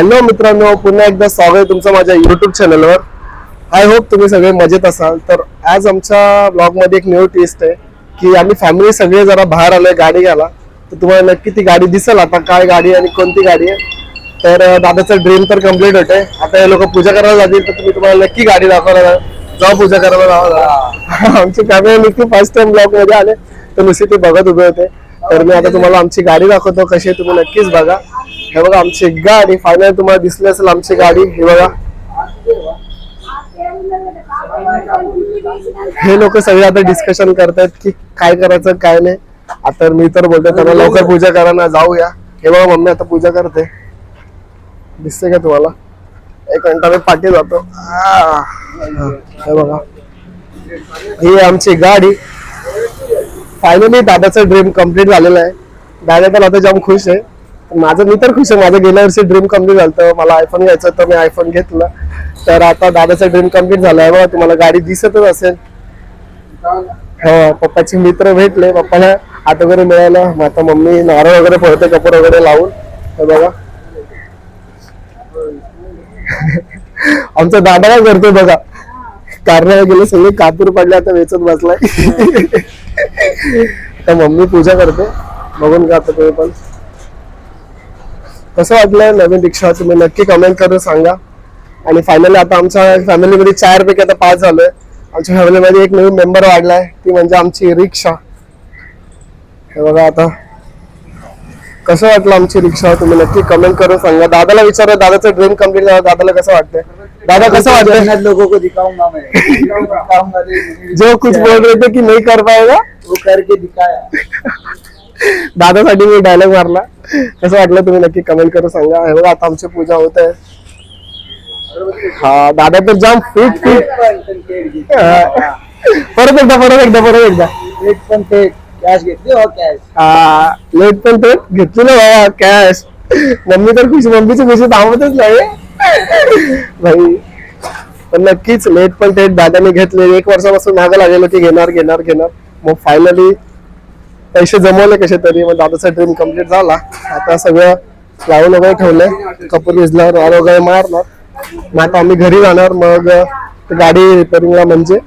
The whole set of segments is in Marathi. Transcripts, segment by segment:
हॅलो मित्रांनो पुन्हा एकदा स्वागत आहे तुमचं माझ्या युट्यूब चॅनलवर आय होप तुम्ही सगळे मजेत असाल. तर आज आमच्या ब्लॉगमध्ये एक न्यू ट्विस्ट आहे की आम्ही फॅमिली सगळे जरा बाहेर आलोय गाडी घ्यायला. तर तुम्हाला नक्की ती गाडी दिसेल आता काय गाडी आणि कोणती गाडी आहे. तर दादाचं ड्रीम तर कंप्लीट होते आता हे लोक पूजा करायला जातील तर तुम्ही तुम्हाला नक्की गाडी दाखवायला जाऊ पूजा करायला आमची फॅमिली नक्की फर्स्ट टाइम ब्लॉगमध्ये आले. तर नुसते ते बघत उभे होते. तर मी आता तुम्हाला आमची गाडी दाखवतो कशी तुम्ही नक्कीच बघा. हे बघा आमची गाडी फायनल तुम्हाला दिसली असेल आमची गाडी. हे बघा. हे लोक सगळे आता डिस्कशन करतायत की काय करायचं काय नाही. आता मी तर बोलतो त्यांना लवकर पूजा करा ना जाऊया. हे बघा मम्मी आता पूजा करते. दिसते का तुम्हाला? एक घंटा मी पाठी जातो. हे बघा. ही आमची गाडी. फायनली दादाचं ड्रीम कंप्लीट झालेलं आहे. दादा तर आता जाम खुश आहे. माझं मी तर खुश आहे. माझं गेल्या वर्षी ड्रीम कंप्लीट झालं होतं. मला आयफोन घ्यायचं होतं. मी आयफोन घेतलं. तर आता दादाचं ड्रीम कंप्लीट झालं आहे बघा. तुम्हाला गाडी दिसतच असेल. हो पप्पाचे मित्र भेटले. पप्पाला हात वगैरे मिळालं मग आता मम्मी नारळ वगैरे पडते कपूर वगैरे लावून. हे बघा. आमचा दादा काय करतोय बघा. कारणाला गेले सगळे कापूर पडले आता वेचत बसलाय. आता मम्मी पूजा करते. बघून का आता तुम्ही पण. कसं वाटलं नवीन रिक्षा? तुम्ही नक्की कमेंट करून सांगा. आणि फायनली आता आमच्या फॅमिलीमध्ये चार पैकी आता पाच झालोय. आमच्या फॅमिलीमध्ये एक नवीन मेंबर वाढलाय. ती म्हणजे आमची रिक्षा. हे बघा आता. कसं वाटलं आमची रिक्षा? तुम्ही नक्की कमेंट करून सांगा. दादाला विचारा दादाचं ड्रीम कंप्लीट झालं. दादाला कसं वाटतंय? दादा कसं वाटतंय? जन्नत लोगों को दिखाऊंगा मैं दिखाऊंगा दे- जो कुछ बोल रहे थे की नहीं कर पाएगा? वो करके दिखाया. दादासाठी मी डायलॉग मारला. कसं वाटलं तुम्ही नक्की कमेंट करून सांगा. हे बघा आता आमची पूजा होत आहे. हा दादा तर जाम फिट फिट परत एकदा परत एकदा परत एकदा. एक पण ते कॅश घेतली हो कॅश हा लेट पण ते घेतली ना बाबा कॅश मम्मी तर खुशी मम्मीची खुशी थांबतच नाही. भाई पण नक्कीच लेट पण थेट दादाने घेतले एक वर्षापासून मागं लागलेलं की घेणार घेणार घेणार. मग फायनली पैसे जमवले कसे तरी मग दादाचा ड्रीम कंप्लीट झाला. आता सगळं लावून वगैरे ठेवलंय. कपूर विजला रार वगैरे मारणार. मग आता आम्ही घरी जाणार मग गाडी रिपेअरिंगला म्हणजे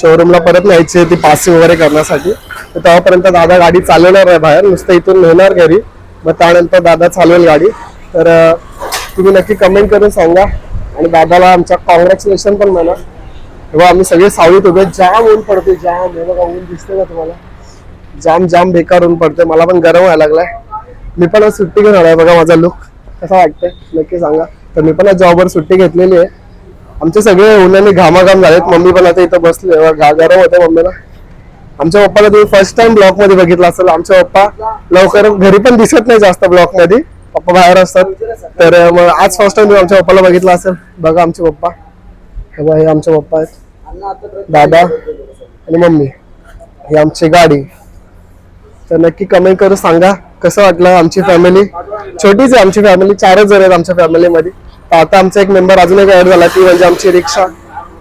शोरूमला परत न्यायची ती पासिंग वगैरे करण्यासाठी. तर तेव्हापर्यंत दादा गाडी चालवणार आहे बाहेर नुसतं इथून नेणार घरी. मग त्यानंतर दादा चालवेल गाडी. तर तुम्ही नक्की कमेंट करून सांगा. आणि दादाला आमच्या कॉंग्रॅच्युलेशन पण म्हणा. तेव्हा आम्ही सगळे सावलीत उभे जाम ऊन पडते जाम. हे बघा ऊन दिसते का तुम्हाला? जाम जाम बेकार होऊन पडतोय. मला पण गरम व्हायला लागलाय. मी पण आज सुट्टी घेऊन आहे बघा माझा लुक कसा वाटतंय? नक्की सांगा. तर मी पण आज जॉबवर सुट्टी घेतलेली आहे. आमचे सगळे उन्हाने घामाघाम झालेत. मम्मी पण आता इथं बसले गरम होते मम्मीला. आमच्या पप्पाला तुम्ही फर्स्ट टाइम ब्लॉकमध्ये बघितलं असेल. आमच्या पप्पा लवकर घरी पण दिसत नाही जास्त ब्लॉकमध्ये. पप्पा बाहेर असतात. तर मग आज फर्स्ट टाइम तुम्ही आमच्या पप्पाला बघितलं असेल. बघा आमचे पप्पा. हे बघा हे आमचे पप्पा आहेत. दादा आणि मम्मी. ही आमची गाडी. तर नक्की कमेंट करून सांगा कसं वाटलं आमची फॅमिली छोटीच आहे आमची फॅमिली चारच जण आहेत आमच्या फॅमिलीमध्ये तर आता आमचा एक मेंबर अजून एक ऍड झाला ती म्हणजे आमची रिक्षा.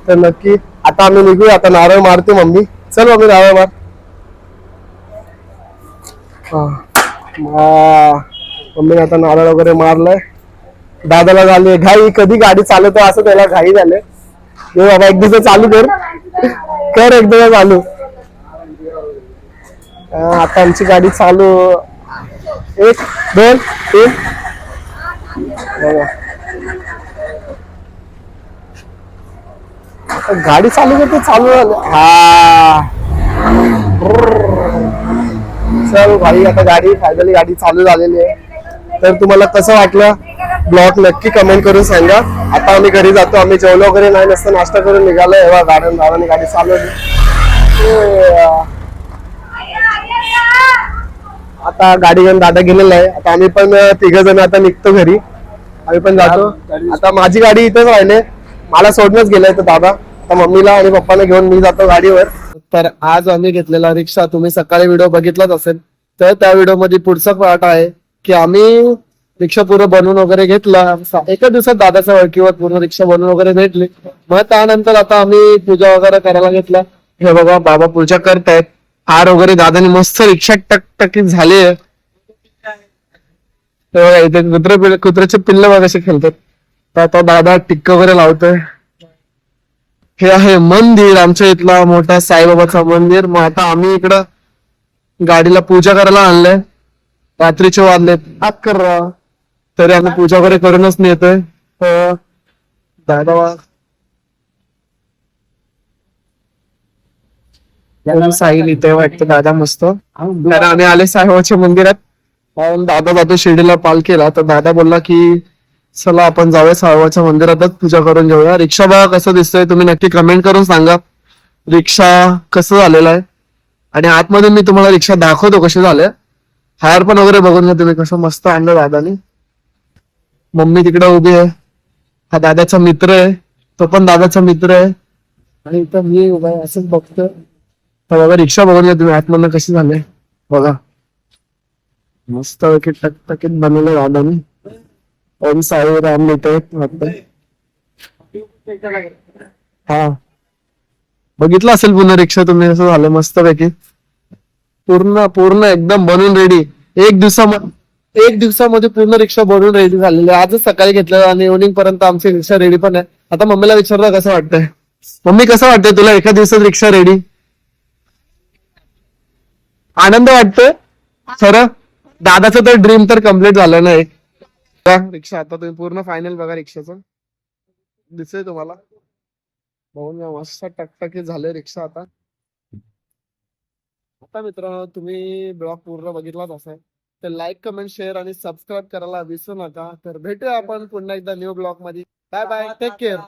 तर नक्की आता आम्ही निघू आता नारळ मारते मम्मी. चल मम्मी नारळ मार. हा. मम्मीने आता नारळ वगैरे मारलाय. दादाला झाली घाई कधी गाडी चालवतो? असं त्याला घाई झाले. बाबा एक दिवस चालू कर. कर एक दिवस चालू. आता आमची गाडी चालू. एक दोन तीन. आता गाडी चालू करते चालू झालं. हा. चल भाई आता गाडी फायनली गाडी चालू झालेली आहे. तर तुम्हाला कसं वाटलं? ब्लॉग नक्की कमेंट करून सांगा. आता आम्ही घरी जातो आम्ही जेवलो वगैरे नाही नसतं नाश्ता करून निघालो. एव्हा गार्डन दादाने गाडी चालवली. आता गाडी घेऊन दादा गेलेला आहे. आता आम्ही पण तिघ जण आता निघतो घरी. आम्ही पण जातो. आता माझी गाडी इथेच राहिले मला सोडणंच गेलंय तर दादा. आता मम्मीला आणि पप्पाला घेऊन मी जातो गाडीवर. तर आज आम्ही घेतलेला रिक्षा तुम्ही सकाळी व्हिडिओ बघितलाच असेल. तर त्या व्हिडिओमध्ये पुढचा पार्ट आहे की आम्ही रिक्षा पूर्ण बनवून वगैरे घेतला. एका दिवसात दादाच्या ओळखीवर पूर्ण रिक्षा बनवून वगैरे भेटली. मग त्यानंतर आता आम्ही पूजा वगैरे करायला घेतला. हे बघा बाबा पूजा करतायत. हार वगैरे दादानी मस्त रिक्षा टकटकीत झाली. हे इथे कुत्रे कुत्र्याचे पिल्ल बघा कसे खेळतात. तर आता दादा टिक्क वगैरे लावतोय. हे आहे मंदिर आमच्या इथला मोठा साईबाबाचा मंदिर. मग आता आम्ही इकडं गाडीला पूजा करायला आणलंय. रात्रीचे वाजलेत अकरा तरी आम्ही पूजा वगैरे करूनच नेतोय. तर दादा ओम साई लिहितोय वाटतं दादा मस्त. कारण आम्ही आले साईबाबाच्या मंदिरात. आणि दादा जातो शिर्डीला पाल केला. तर दादा बोलला की चला आपण जाऊया साईबाबाच्या मंदिरातच पूजा करून घेऊया रिक्षा बघा कसं दिसतंय. तुम्ही नक्की कमेंट करून सांगा. रिक्षा कसं झालेलं आहे? आणि आतमध्ये मी तुम्हाला रिक्षा दाखवतो कसे झाले. हायर पण वगैरे बघून घ्या तुम्ही कसं मस्त आणलं दादानी. मम्मी तिकडे उभी आहे. हा दादाचा मित्र आहे. तो पण दादाचा मित्र आहे. आणि इथं मी उभा आहे असंच बघतो तर बघा रिक्षा बघून घ्या तुम्ही आतमधनं कशी झाले बघा. मस्त टकटकीत बनवलं दादानी ओम साई राम लिहित हा. बघितलं असेल पुन्हा रिक्षा तुम्ही असं झालं मस्त पैकी. पूर्ण पूर्ण एकदम बनून रेडी एक दिवसामध्ये एक दिवसामध्ये पूर्ण रिक्षा बनवून रेडी झालेली आजच सकाळी घेतलं आणि इव्हनिंग पर्यंत आमची रिक्षा रेडी पण आहे. आता मम्मीला विचारलं कसं वाटतंय? मम्मी कसं वाटतंय तुला? एका दिवसात रिक्षा रेडी आनंद वाटतोय? खरं? दादाचं तर ड्रीम तर कंप्लीट झालं नाही. रिक्षा आता तुम्ही पूर्ण फायनल बघा रिक्षाचं. दिसतंय तुम्हाला? बघून मस्त टकटकीत झाले रिक्षा आता. आता मित्रांनो तुम्ही ब्लॉग पूर्ण बघितलाच असेल तर लाईक कमेंट शेअर आणि सबस्क्राईब करायला विसरू नका. तर भेटूया आपण पुन्हा एकदा न्यू ब्लॉगमध्ये. Bye bye take care